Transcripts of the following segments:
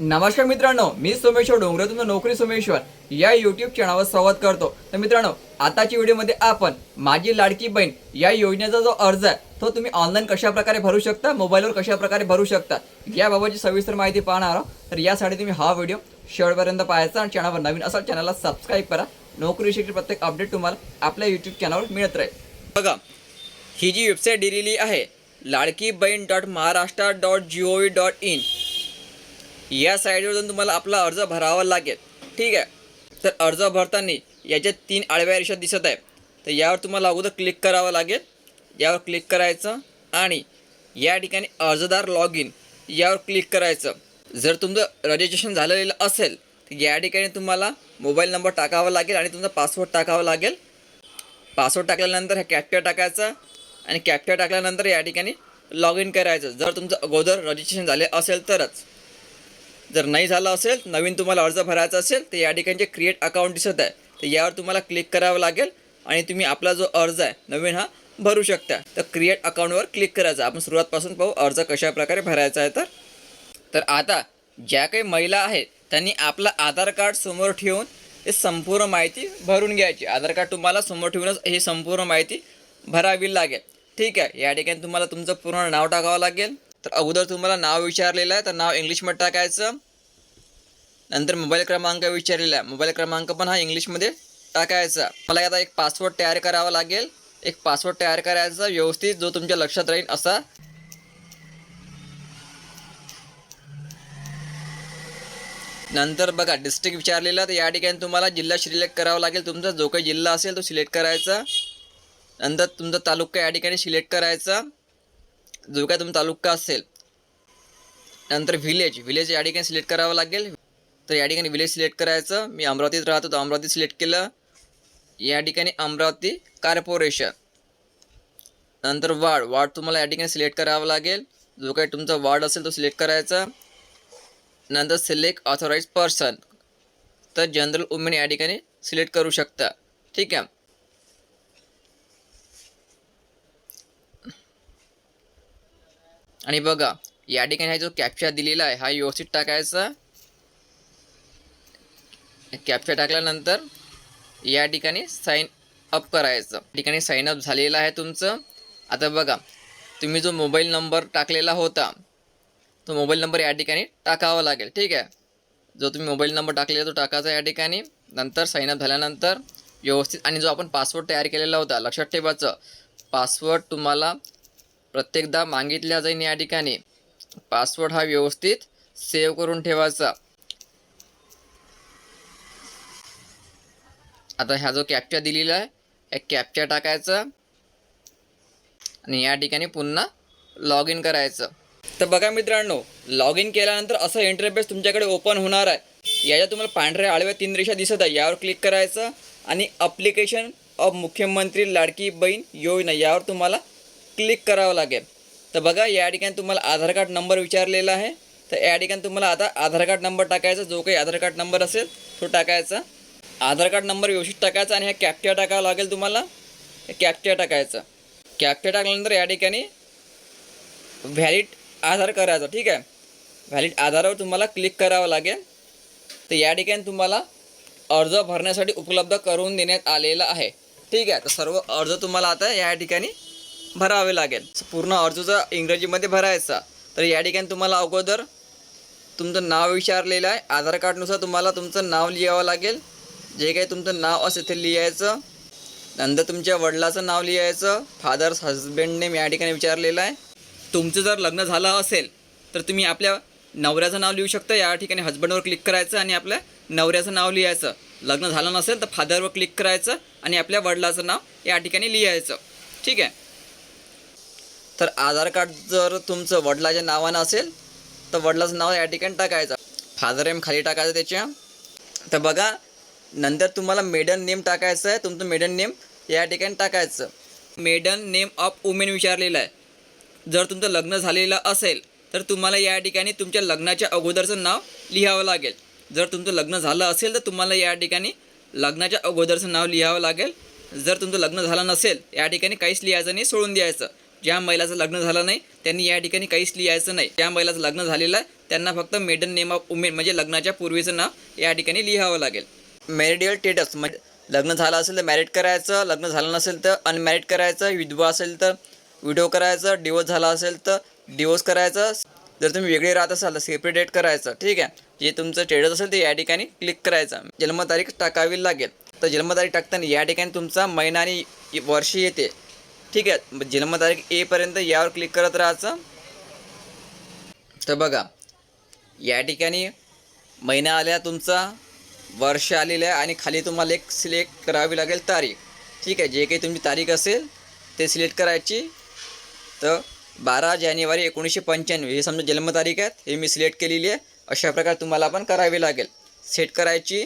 नमस्कार मित्रांनो मी सोमेश्वर डोंगरातून नोकरी सोमेश्वर. या युट्यूब चॅनलवर स्वागत करतो. तर मित्रांनो आताच्या व्हिडिओमध्ये आपण माझी लाडकी बहीण या योजनेचा जो अर्ज आहे तो तुम्ही ऑनलाईन कशा प्रकारे भरू शकता मोबाईलवर कशा प्रकारे भरू शकता याबाबतची सविस्तर माहिती पाहणार आहोत. तर यासाठी तुम्ही हा व्हिडिओ शेवटपर्यंत पाहायचा आणि चॅनलवर नवीन असाल चॅनलला सबस्क्राईब करा. नोकरीविषयी प्रत्येक अपडेट तुम्हाला आपल्या युट्यूब चॅनलवर मिळत राहील. बघा ही जी वेबसाईट दिलेली आहे Ladki Bahin dot Maharashtra dot G O V dot in या साईडवर जाऊन तुम्हाला आपला अर्ज भरावा लागेल. ठीक आहे? तर अर्ज भरताना याच्यात तीन आडव्या रेषा दिसत आहे तर यावर तुम्हाला अगोदर क्लिक करावं लागेल. यावर क्लिक करायचं आणि या ठिकाणी अर्जदार लॉग इन यावर क्लिक करायचं. जर तुमचं रजिस्ट्रेशन झालेलं असेल तर या ठिकाणी तुम्हाला मोबाईल नंबर टाकावा लागेल आणि तुमचा पासवर्ड टाकावा लागेल. पासवर्ड टाकल्यानंतर हा कॅप्चर टाकायचा आणि कॅप्चर टाकल्यानंतर या ठिकाणी लॉग इन करायचं. जर तुमचं अगोदर रजिस्ट्रेशन झाले असेल तरच. जर नाही झालं असेल नवीन तुम्हाला अर्ज भरायचा असेल तर या ठिकाणी जे क्रिएट अकाउंट दिसत आहे तर यावर तुम्हाला क्लिक करावं लागेल आणि तुम्ही आपला जो अर्ज आहे नवीन हा भरू शकता. तर क्रिएट अकाउंटवर क्लिक करायचा. आपण सुरुवातपासून पाहू अर्ज कशा प्रकारे भरायचा आहे तर. तर आता ज्या काही महिला आहेत त्यांनी आपला आधार कार्ड समोर ठेवून हे संपूर्ण माहिती भरून घ्यायची. आधार कार्ड तुम्हाला समोर ठेवूनच ही संपूर्ण माहिती भरावी लागेल. ठीक आहे या ठिकाणी तुम्हाला तुमचं पूर्ण नाव टाकावं लागेल. तर अगोदर तुम्हाला नाव विचारलेलं आहे तर नाव इंग्लिशमध्ये टाकायचं. नंतर मोबाईल क्रमांक विचारलेला आहे. मोबाईल क्रमांक पण हा इंग्लिशमध्ये टाकायचा. मला आता एक पासवर्ड तयार करावा लागेल. एक पासवर्ड तयार करायचा व्यवस्थित जो तुमच्या लक्षात राहील असा. नंतर बघा डिस्ट्रिक्ट विचारलेला तर या ठिकाणी तुम्हाला जिल्हा सिलेक्ट करावा लागेल. तुमचा जो काही जिल्हा असेल तो सिलेक्ट करायचा. नंतर तुमचा तालुका या ठिकाणी सिलेक्ट करायचा. जो काय तुमचा तालुका असेल नंतर व्हिलेज व्हिलेज या ठिकाणी सिलेक्ट करावं लागेल. तर या ठिकाणी व्हिलेज सिलेक्ट करायचं. मी अमरावतीत राहतो तर अमरावती सिलेक्ट केलं. या ठिकाणी अमरावती कार्पोरेशन नंतर वार्ड. वार्ड तुम्हाला या ठिकाणी सिलेक्ट करावं लागेल. जो काही तुमचा वार्ड असेल तो सिलेक्ट करायचा. नंतर सिलेक्ट ऑथोराईज पर्सन तर जनरल वुमेन या ठिकाणी सिलेक्ट करू शकता. ठीक आहे? आणि बघा या ठिकाणी हा जो कॅप्चा दिलेला आहे हा व्यवस्थित टाकायचा. कॅप्चा टाकल्यानंतर या ठिकाणी साईन अप करायचं. ठिकाणी साईन अप झालेलं आहे तुमचं. आता बघा तुम्ही जो मोबाईल नंबर टाकलेला होता तो मोबाईल नंबर या ठिकाणी टाकावा लागेल. ठीक आहे? जो तुम्ही मोबाईल नंबर टाकलेला तो टाकायचा या ठिकाणी. नंतर साईन अप झाल्यानंतर व्यवस्थित आणि जो आपण पासवर्ड तयार केलेला होता लक्षात ठेवायचं. पासवर्ड तुम्हाला प्रत्येकदा मागितल्या जाईल या ठिकाणी. पासवर्ड हा व्यवस्थित सेव्ह करून ठेवायचा. आता ह्या जो कॅप्चा दिलेला आहे या कॅप्चा टाकायचा. आणि या ठिकाणी पुन्हा लॉग इन करायचं. तर बघा मित्रांनो लॉग इन केल्यानंतर असं इंटरफेस तुमच्याकडे ओपन होणार आहे. याच्यात तुम्हाला पांढऱ्या आडव्या तीन रेषा दिसत आहे. यावर क्लिक करायचं आणि अप्लिकेशन ऑफ मुख्यमंत्री लाडकी बहीण योजना यावर तुम्हाला क्लिक करावं लागेल. तर बघा या ठिकाणी तुम्हाला आधार कार्ड नंबर विचारलेला आहे. तर या ठिकाणी तुम्हाला आता आधार कार्ड नंबर टाकायचा जो काही आधार कार्ड नंबर असेल तो टाकायचा. आधार कार्ड नंबर व्यवस्थित टाकायचा आणि ह्या कॅप्चा टाकावं लागेल तुम्हाला. कॅप्चा टाकायचं. कॅप्चा टाकल्यानंतर या ठिकाणी व्हॅलिड आधार करायचा ठीक आहे? व्हॅलिड आधारावर तुम्हाला क्लिक करावं लागेल. तर या ठिकाणी तुम्हाला अर्ज भरण्यासाठी उपलब्ध करून देण्यात आलेला आहे. ठीक आहे? तर सर्व अर्ज तुम्हाला आता या ठिकाणी भरावे लागेल. पूर्ण अर्जचा इंग्रजीमध्ये भरायचा. तर या ठिकाणी तुम्हाला अगोदर तुमचं नाव विचारलेलं आहे. आधार कार्डनुसार तुम्हाला तुमचं नाव लिहावं लागेल. जे काही तुमचं नाव असेल ते लिहायचं. नंतर तुमच्या वडिलाचं नाव लिहायचं. फादर्स हजबंड नेम या ठिकाणी विचारलेलं आहे. तुमचं जर लग्न झालं असेल तर तुम्ही आपल्या नवऱ्याचं नाव लिहू शकता. या ठिकाणी हजबंडवर क्लिक करायचं आणि आपल्या नवऱ्याचं नाव लिहायचं. लग्न झालं नसेल तर फादरवर क्लिक करायचं आणि आपल्या वडिलाचं नाव या ठिकाणी लिहायचं. ठीक आहे? तर आधार कार्ड जर तुमचं वडिलाच्या नावानं असेल तर वडिलाचं नाव या ठिकाणी टाकायचं. फादर एम खाली टाकायचं त्याच्या. तर बघा नंतर तुम्हाला मेडन नेम टाकायचं आहे तुमचं मेडन नेम या ठिकाणी टाकायचं. मेडन नेम ऑफ वुमेन विचारलेलं आहे. जर तुमचं लग्न झालेलं असेल तर तुम्हाला या ठिकाणी तुमच्या लग्नाच्या अगोदरचं नाव लिहावं लागेल. जर तुमचं लग्न झालं असेल तर तुम्हाला या ठिकाणी लग्नाच्या अगोदरचं नाव लिहावं लागेल. जर तुमचं लग्न झालं नसेल या ठिकाणी काहीच लिहायचं नाही सोडून द्यायचं. ज्या महिलाचं लग्न झालं नाही त्यांनी या ठिकाणी काहीच लिहायचं नाही. ज्या महिलाचं लग्न झालेलं आहे त्यांना फक्त मेडन नेम ऑफ उमेन म्हणजे लग्नाच्या पूर्वीचं नाव या ठिकाणी लिहावं लागेल. मॅरिडियल स्टेटस म्हणजे लग्न झालं असेल तर मॅरिड करायचं लग्न झालं नसेल तर अनमॅरिड करायचं विधवा असेल तर विडो करायचं डिवोर्स झाला असेल तर डिवोर्स करायचं जर तुम्ही वेगळे राहत असाल तर सेपरेट करायचं ठीक आहे? जे तुमचं स्टेटस असेल ते या ठिकाणी क्लिक करायचं. जन्मतारीख टाकावी लागेल. तर जन्मतारीख टाकताना या ठिकाणी तुमचा महिना आणि वर्ष येते. ठीक आहे. मग जन्मतारीख एपर्यंत यावर क्लिक करत राहायचं. तर बघा या ठिकाणी महिना आल्या तुमचा वर्ष आलेलं आहे आणि खाली तुम्हाला एक सिलेक्ट करावी लागेल तारीख. ठीक आहे जे काही तुमची तारीख असेल ते सिलेक्ट करायची. तर बारा जानेवारी एकोणीसशे पंच्याण्णव हे समजा जन्मतारीख आहे हे मी सिलेक्ट केलेली आहे. अशा प्रकारे तुम्हाला पण करावी लागेल. सेट करायची.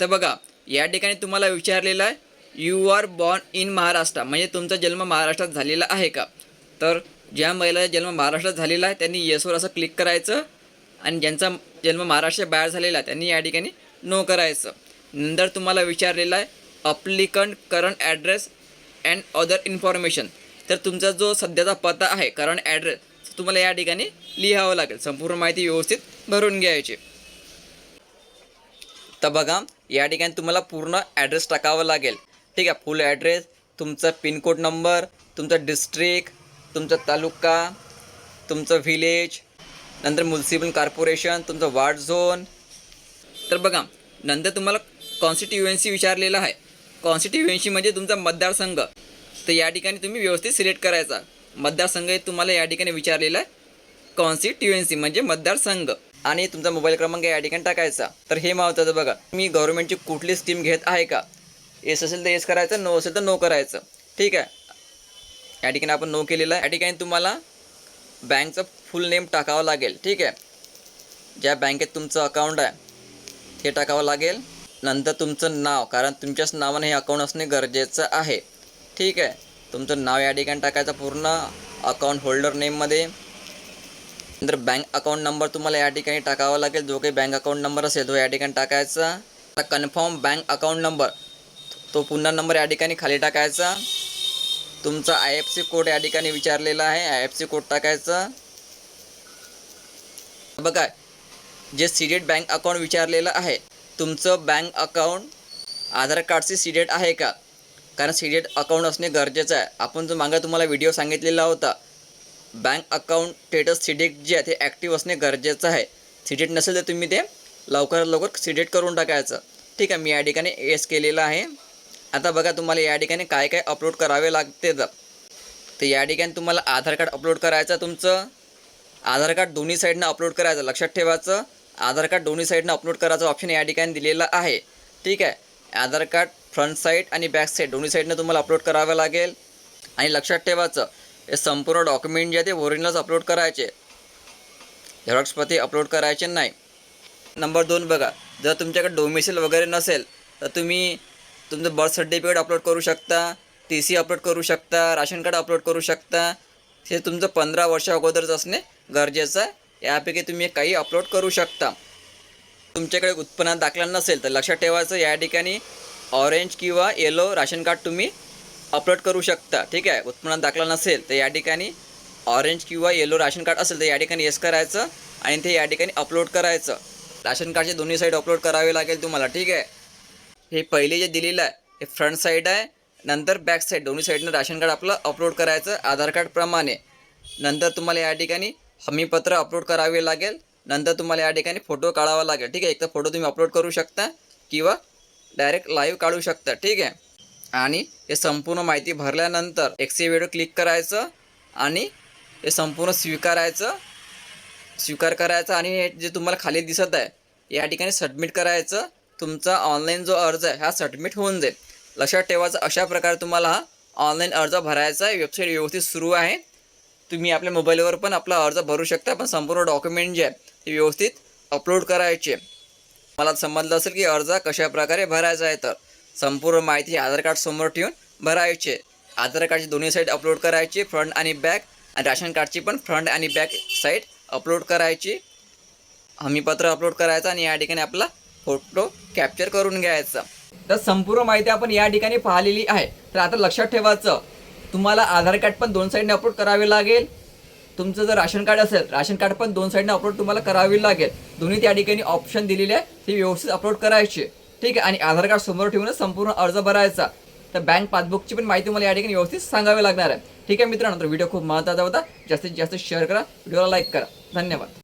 तर बघा या ठिकाणी तुम्हाला विचारलेलं आहे you are born in Maharashtra म्हणजे तुमचा जन्म महाराष्ट्रात झालेला आहे का? तर ज्या महिलाचा जन्म महाराष्ट्रात झालेला आहे त्यांनी येसवर असं क्लिक करायचं आणि ज्यांचा जन्म महाराष्ट्राच्या बाहेर झालेला आहे त्यांनी या ठिकाणी नो करायचं. नंतर तुम्हाला विचारलेलं आहे applicant current address and other information तर तुमचा जो सध्याचा पत्ता आहे करंट ॲड्रेस तुम्हाला या ठिकाणी लिहावं लागेल. संपूर्ण माहिती व्यवस्थित भरून घ्यायची. तर बघा या ठिकाणी तुम्हाला पूर्ण ॲड्रेस टाकावं लागेल. ठीक आहे फुल ॲड्रेस तुमचा पिनकोड नंबर तुमचा डिस्ट्रिक्ट तुमचा तालुका तुमचं व्हिलेज नंतर म्युन्सिपल कॉर्पोरेशन तुमचं वार्ड झोन तर बघा नंतर तुम्हाला कॉन्स्टिट्युएन्सी विचारलेला आहे. कॉन्स्टिट्युएन्सी म्हणजे तुमचा मतदारसंघ. तर या ठिकाणी तुम्ही व्यवस्थित सिलेक्ट करायचा. मतदारसंघ हे तुम्हाला या ठिकाणी विचारलेला आहे. कॉन्स्टिट्युएन्सी म्हणजे मतदारसंघ. आणि तुमचा मोबाईल क्रमांक या ठिकाणी टाकायचा. तर हे महत्त्वाचं बघा. तुम्ही गव्हर्नमेंटची कुठली स्कीम घेत आहे का? येस असेल तर येस करायचं नो असेल तर नो करायचं. ठीक आहे? या ठिकाणी आपण नो केलेलं आहे. या ठिकाणी तुम्हाला बँकचं फुल नेम टाकावं लागेल. ठीक आहे? ज्या बँकेत तुमचं अकाउंट आहे ते टाकावं लागेल. नंतर तुमचं नाव कारण तुमच्याच नावाने हे अकाउंट असणे गरजेचं आहे. ठीक आहे? तुमचं नाव या ठिकाणी टाकायचं पूर्ण अकाउंट होल्डर नेममध्ये नंतर बँक अकाउंट नंबर तुम्हाला या ठिकाणी टाकावा लागेल. जो काही बँक अकाउंट नंबर असेल तो या ठिकाणी टाकायचा. आता कन्फर्म बँक अकाउंट नंबर तो पुन्हा नंबर या ठिकाणी खाली टाकायचा. तुमचा आय एफ सी कोड या ठिकाणी विचारलेला आहे. आय एफ सी कोड टाकायचा. बघा जे सीडेड बँक अकाउंट विचारलेलं आहे तुमचं बँक अकाउंट आधार कार्डची सीडेड आहे का? कारण सीडेड अकाउंट असणे गरजेचं आहे. आपण जो मागं तुम्हाला व्हिडिओ सांगितलेला होता बँक अकाउंट स्टेटस सीडेट जे आहे ते ॲक्टिव्ह असणे गरजेचं आहे. सीडेट नसेल तर तुम्ही ते लवकरात लवकर सीडेट करून टाकायचं. ठीक आहे मी या ठिकाणी एस केलेलं आहे. आता बघा तुम्हाला या ठिकाणी काय काय अपलोड करावे लागते तर तर या ठिकाणी तुम्हाला आधार कार्ड अपलोड करायचं तुमचं आधार कार्ड दोन्ही साईडनं अपलोड करायचं. लक्षात ठेवायचं आधार कार्ड दोन्ही साईडनं अपलोड करायचं ऑप्शन या ठिकाणी दिलेलं आहे. ठीक आहे? आधार कार्ड फ्रंट साईड आणि बॅक साईड दोन्ही साईडनं तुम्हाला अपलोड करावं लागेल. आणि लक्षात ठेवायचं हे संपूर्ण डॉक्युमेंट जे आहे ते ओरिजिनलच अपलोड करायचे. झेरॉक्सप्रती अपलोड करायचे नाही. नंबर दोन बघा जर तुमच्याकडे डोमिसिल वगैरे नसेल तर तुम्ही तुमचं बर्थ सर्टिफिकेट अपलोड करू शकता टी सी अपलोड करू शकता राशन कार्ड अपलोड करू शकता. हे तुमचं पंधरा वर्षा अगोदरच असणे गरजेचं आहे. यापैकी तुम्ही काही अपलोड करू शकता. तुमच्याकडे उत्पन्नात दाखला नसेल तर लक्षात ठेवायचं या ठिकाणी ऑरेंज किंवा येलो राशन कार्ड तुम्ही अपलोड करू शकता. ठीक आहे? उत्पन्नात दाखला नसेल तर या ठिकाणी ऑरेंज किंवा येलो राशन कार्ड असेल तर या ठिकाणी येस करायचं आणि ते या ठिकाणी अपलोड करायचं. राशन कार्डचे दोन्ही साईड अपलोड करावे लागेल तुम्हाला. ठीक आहे? हे पहिले जे दिलेलं आहे हे फ्रंट साईड आहे नंतर बॅक साईड दोन्ही साईडनं राशन कार्ड आपलं अपलोड करायचं आधार कार्डप्रमाणे नंतर तुम्हाला या ठिकाणी हमीपत्र अपलोड करावे लागेल नंतर तुम्हाला या ठिकाणी फोटो काढावा लागेल. ठीक आहे एक तर फोटो तुम्ही अपलोड करू शकता किंवा डायरेक्ट लाईव्ह काढू शकता. ठीक आहे? आणि हे संपूर्ण माहिती भरल्यानंतर एक्सेवेडो क्लिक करायचं आणि हे संपूर्ण स्वीकारायचं स्वीकार करायचं आणि हे जे तुम्हाला खाली दिसत आहे या ठिकाणी सबमिट करायचं. तुमचा ऑनलाईन जो अर्ज आहे हा सबमिट होऊन जाईल. लक्षात ठेवायचं अशा प्रकारे तुम्हाला हा ऑनलाईन अर्ज भरायचा आहे वेबसाईट व्यवस्थित सुरू आहे तुम्ही आपल्या मोबाईलवर पण आपला अर्ज भरू शकता पण संपूर्ण डॉक्युमेंट जे आहे ते व्यवस्थित अपलोड करायचे मला समजलं असेल की अर्ज कशा प्रकारे भरायचा आहे तर संपूर्ण माहिती आधार कार्ड समोर ठेवून भरायचे आधार कार्डची दोन्ही साईड अपलोड करायची फ्रंट आणि बॅक आणि राशन कार्डची पण फ्रंट आणि बॅक साईड अपलोड करायची हमीपत्र अपलोड करायचं आणि या ठिकाणी आपला फोटो कॅप्चर करून घ्यायचा. तर संपूर्ण माहिती आपण या ठिकाणी पाहिलेली आहे. तर आता लक्षात ठेवायचं तुम्हाला आधार कार्ड पण दोन साईडने अपलोड करावे लागेल. तुमचं जर राशन कार्ड असेल राशन कार्ड पण दोन साईडने अपलोड तुम्हाला करावी लागेल. दोन्ही त्या ठिकाणी ऑप्शन दिलेले आहे ते व्यवस्थित अपलोड करायचे. ठीक आहे आणि आधार कार्ड समोर ठेवूनच संपूर्ण अर्ज भरायचा. तर बँक पासबुकची पण माहिती मला या ठिकाणी व्यवस्थित सांगावी लागणार आहे. ठीक आहे मित्रांनो तर व्हिडिओ खूप महत्त्वाचा होता. जास्तीत जास्त शेअर करा व्हिडिओला लाईक करा. धन्यवाद.